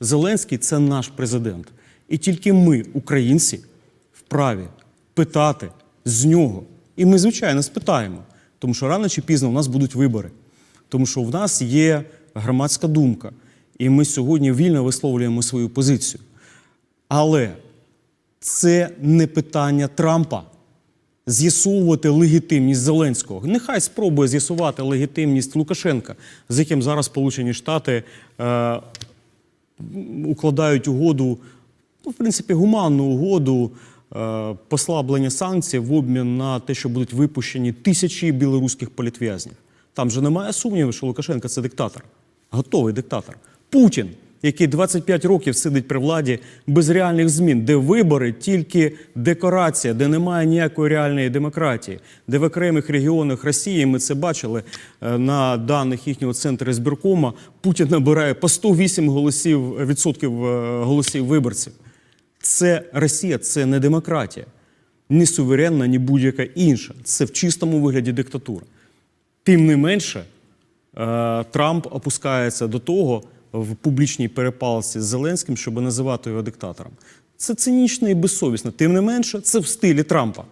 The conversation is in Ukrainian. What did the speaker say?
Зеленський це наш президент. І тільки ми, українці, вправі питати з нього. І ми, звичайно, спитаємо, тому що рано чи пізно у нас будуть вибори. Тому що в нас є громадська думка, і ми сьогодні вільно висловлюємо свою позицію. Але це не питання Трампа з'ясовувати легітимність Зеленського. Нехай спробує з'ясувати легітимність Лукашенка, з яким зараз Сполучені Штати е, укладають угоду, ну, в принципі, гуманну угоду е, послаблення санкцій в обмін на те, що будуть випущені тисячі білоруських політв'язнів. Там же немає сумніву, що Лукашенко це диктатор, готовий диктатор. Путін, який 25 років сидить при владі без реальних змін, де вибори тільки декорація, де немає ніякої реальної демократії, де в окремих регіонах Росії ми це бачили е, на даних їхнього центру збіркома. Путін набирає по 108 голосів відсотків е, голосів виборців. Це Росія, це не демократія, ні суверенна, ні будь-яка інша. Це в чистому вигляді диктатура. Тим не менше, е, Трамп опускається до того в публічній перепалці з Зеленським, щоб називати його диктатором. Це цинічно і безсовісно. Тим не менше, це в стилі Трампа.